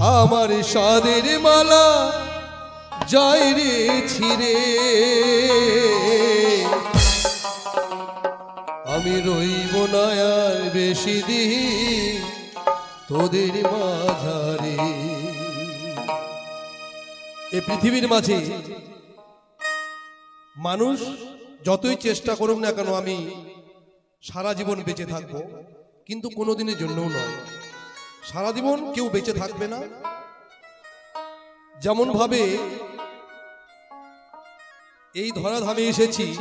আমার সাদের মালা যায় রে ছিড়ে আমি রইব না আর বেশি দিন তোদের মাঝারে। এ পৃথিবীর মাঝে মানুষ যতই চেষ্টা করুক না কেন আমি সারা জীবন বেঁচে থাকব, কিন্তু কোনো দিনের জন্যও নয়। সারা জীবন কেউ বেঁচে থাকবে না। যেমন ভাবে এই ধরাধামে এসেছি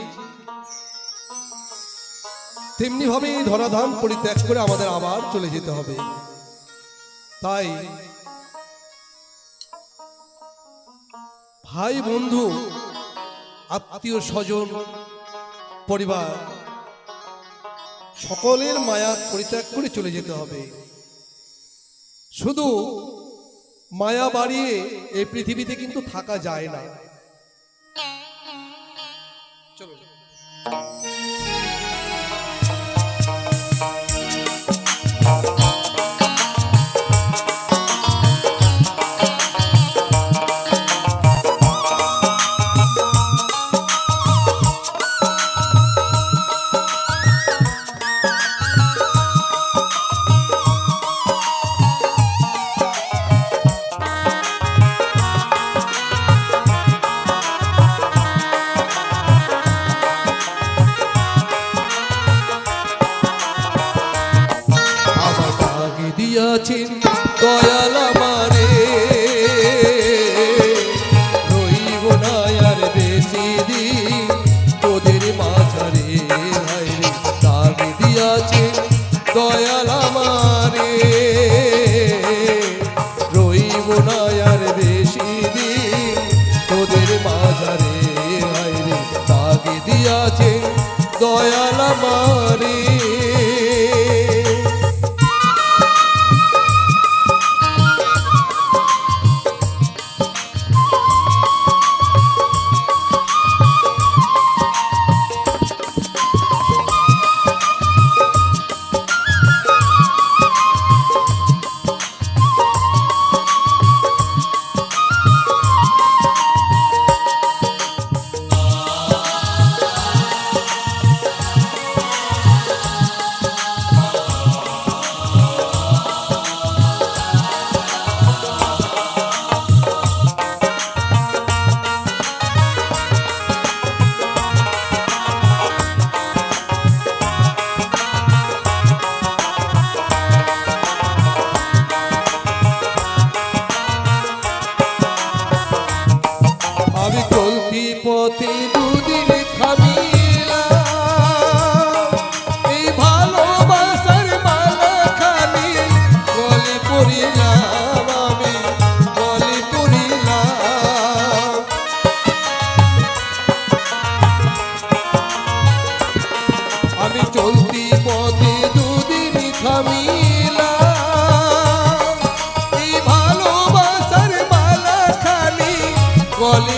তেমনি ভাবে এই ধরাধাম পরিত্যাগ করে আমাদের আবার চলে যেতে হবে। তাই ভাই, বন্ধু, আত্মীয় স্বজন, পরিবার, সকলের মায়া পরিত্যাগ করে চলে যেতে হবে। শুধু মায়া বাড়িয়ে এই পৃথিবীতে কিন্তু থাকা যায় না। চলো। চলতি পথে দুদিন এই ভালোবাসার মালা খালি গলে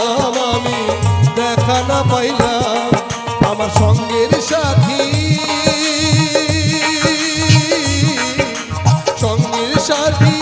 शादी